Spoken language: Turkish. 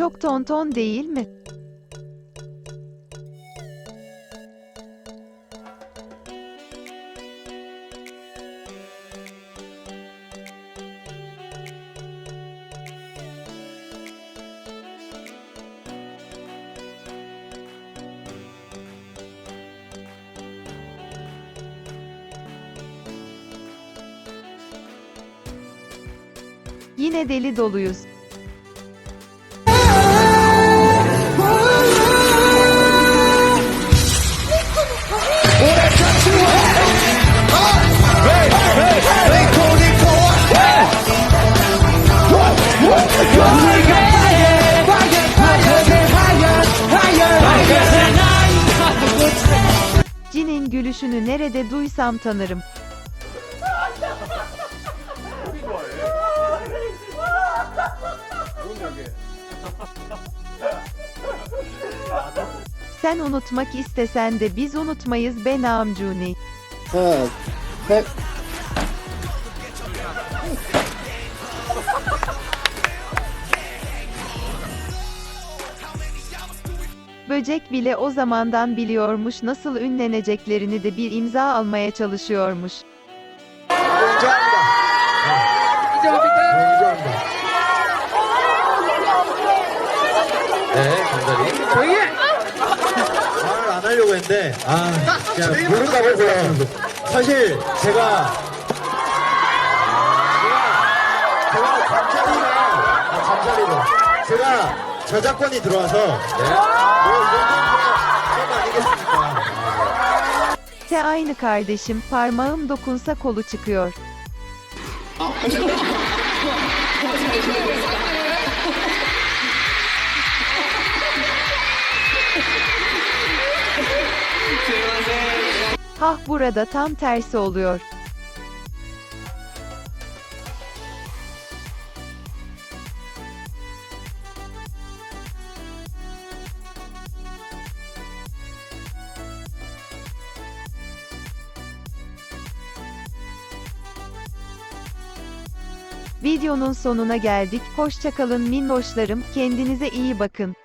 Çok tonton değil mi? Yine deli doluyuz. Cin'in gülüşünü nerede duysam tanırım. Sen unutmak istesen de biz unutmayız be Namcuni. 하나, Böcek bile o zamandan biliyormuş nasıl ünleneceklerini de bir imza almaya çalışıyormuş. 네, 감독님. 조용히 해! 말을 안 하려고 했는데, 아, 진짜 모른가 보고요. 사실, 제가, 제가, 제가 잠자리를, 아, 잠자리를. 제가 저작권이 들어와서, 네. 뭐, 이런 좀 아니겠습니까? Te aynı kardeşim, parmağım dokunsa kolu çıkıyor. Hah burada tam tersi oluyor. Videonun sonuna geldik. Hoşçakalın minnoşlarım. Kendinize iyi bakın.